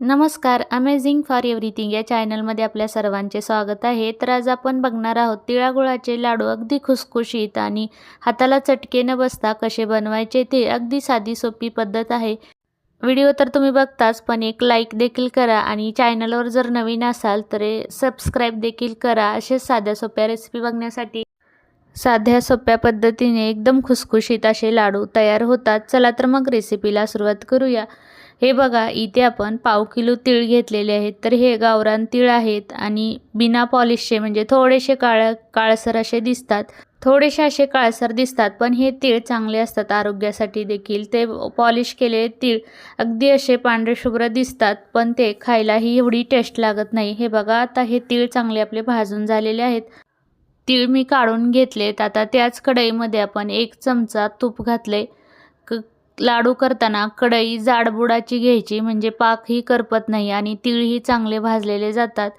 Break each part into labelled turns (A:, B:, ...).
A: नमस्कार amazing for everything या चॅनलमध्ये आपल्या सर्वांचे स्वागत आहे. तर आज आपण बघणार आहोत तिळागुळाचे लाडू. अगदी खुसखुशीत आणि हाताला चटके न बसता कसे बनवायचे ते अगदी साधी सोपी पद्धत आहे. व्हिडिओ तर तुम्ही बघताच पण एक लाईक देखील करा आणि चॅनलवर जर नवीन असाल तर सबस्क्राईब देखील करा. असेच साध्या सोप्या रेसिपी बघण्यासाठी. साध्या सोप्या पद्धतीने एकदम खुसखुशीत असे लाडू तयार होतात. चला तर मग रेसिपीला सुरुवात करूया. हे बघा इथे आपण पाव किलो तीळ घेतलेले आहेत. तर हे गावरान तीळ आहेत आणि बिना पॉलिशचे म्हणजे थोडेसे काळ काळसर असे दिसतात. थोडेसे असे काळसर दिसतात पण हे तीळ चांगले असतात आरोग्यासाठी देखील. ते पॉलिश केलेले तीळ अगदी असे पांढरेशुभ्र दिसतात पण ते खायलाही एवढी टेस्ट लागत नाही. हे बघा आता हे तीळ चांगले आपले भाजून झालेले आहेत. तीळ मी काढून घेतलेत. आता त्याच कढईमध्ये आपण एक चमचा तूप घातले लाडू करताना कढई जाडबुडाची घ्यायची म्हणजे पाकही करपत नाही आणि तीळही चांगले भाजलेले जातात.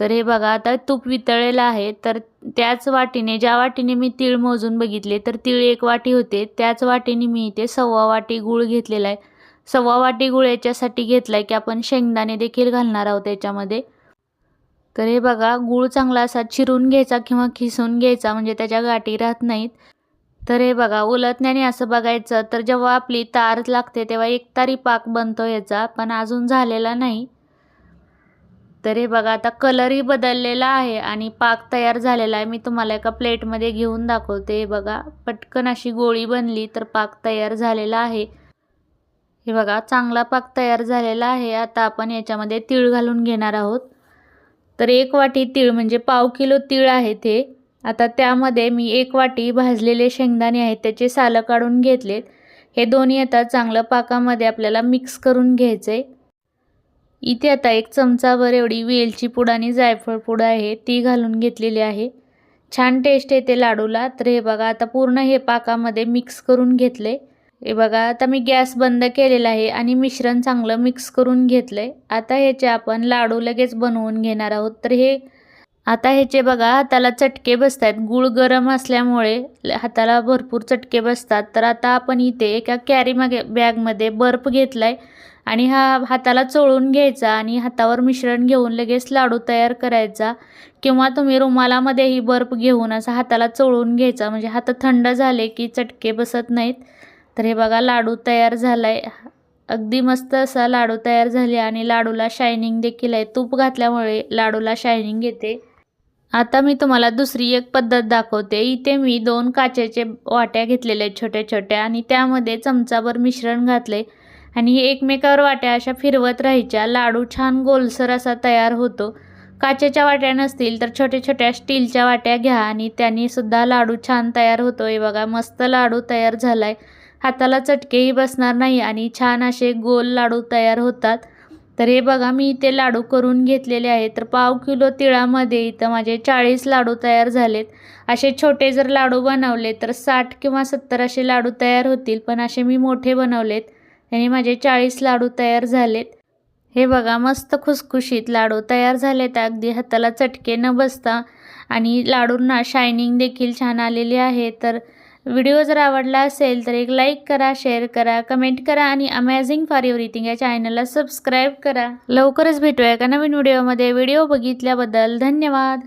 A: तर हे बघा आता तूप वितळलेलं आहे तर त्याच वाटीने ज्या वाटीने मी तीळ मोजून बघितले तर तीळ एक वाटी होते. त्याच वाटीने मी इथे सव्वा वाटी गूळ घेतलेला आहे. सव्वा वाटी गूळ याच्यासाठी घेतला आहे की आपण शेंगदाणे देखील घालणार आहोत त्याच्यामध्ये तर हे बघा गूळ चांगला असा चिरून घ्यायचा किंवा खिसून घ्यायचा म्हणजे त्याच्या गाठी राहत नाहीत. तर हे बघा उलटण्याने असं बघायचं तर जेव्हा आपली तार लागते तेव्हा एक तारी पाक बनतो याचा पण अजून झालेला नाही. तर हे बघा आता कलरही बदललेला आहे आणि पाक तयार झालेला आहे. मी तुम्हाला एका प्लेटमध्ये घेऊन दाखवते. हे बघा पटकन अशी गोळी बनली तर पाक तयार झालेला आहे. हे बघा चांगला पाक तयार झालेला आहे. आता आपण याच्यामध्ये तीळ घालून घेणार आहोत. तर एक वाटी तीळ म्हणजे पाव किलो तीळ आहे ते. आता त्यामध्ये मी एक वाटी भाजलेले शेंगदाणे आहेत त्याचे सालं काढून घेतलेत. हे दोन्ही आता चांगलं पाकामध्ये आपल्याला मिक्स करून घ्यायचं आहे इथे आता एक चमचाभर एवढी वेलची पूड आणि जायफळ पूड आहे ती घालून घेतलेली आहे. छान टेस्ट येते लाडूला. तर हे बघा आता पूर्ण हे पाकामध्ये मिक्स करून घेतले हे बघा आता मी गॅस बंद केलेला आहे आणि मिश्रण चांगलं मिक्स करून घेतलं आहे आता ह्याचे आपण लाडू लगेच बनवून घेणार आहोत. तर हे आता ह्याचे बघा हाताला चटके बसत आहेत गूळ गरम असल्यामुळे हाताला भरपूर चटके बसतात. तर आता आपण इथे एका कॅरी मागे बॅगमध्ये बर्फ घेतला आहे आणि हा हाताला चोळून घ्यायचा आणि हातावर मिश्रण घेऊन लगेच लाडू तयार करायचा. किंवा तुम्ही रुमालामध्येही बर्फ घेऊन असा हाताला चोळून घ्यायचा. म्हणजे हात थंड झाले की चटके बसत नाहीत. तर हे बघा लाडू तयार झाला आहे अगदी मस्त असा लाडू तयार झाले आणि लाडूला शायनिंग देखील आहे. तूप घातल्यामुळे लाडूला शायनिंग येते. आता मी तुम्हाला दुसरी एक पद्धत दाखवते. इथे मी दोन काचेचे वाट्या घेतलेल्या आहेत छोट्या छोट्या आणि त्यामध्ये चमचाभर मिश्रण घातले आणि एकमेकावर वाट्या अशा फिरवत राहायच्या. लाडू छान गोलसर असा तयार होतो. काचेच्या वाट्या नसतील तर छोट्या छोट्या स्टीलच्या वाट्या घ्या आणि त्यांनी सुद्धा लाडू छान तयार होतो आहे बघा मस्त लाडू तयार झाला आहे हाताला चटकेही बसणार नाही आणि छान असे गोल लाडू तयार होतात. तर हे बघा मी इथे लाडू करून घेतलेले आहेत. तर पाव किलो तिळामध्ये इथं माझे चाळीस लाडू तयार झालेत. असे छोटे जर लाडू बनवले तर साठ किंवा सत्तर असे लाडू तयार होतील पण असे मी मोठे बनवलेत आणि माझे चाळीस लाडू तयार झालेत. हे बघा मस्त खुसखुशीत लाडू तयार झालेत. अगदी हाताला चटके न बसता आणि लाडूंना शायनिंग देखील छान आलेली आहे. तर व्हिडिओ जर आवडला असेल तर एक लाईक करा शेअर करा कमेंट करा आणि अमेझिंग फॉर एव्हरीथिंग या चॅनलला सबस्क्राईब करा. लवकरच भेटूया एका नवीन व्हिडिओमध्ये. व्हिडिओ बघितल्याबद्दल धन्यवाद.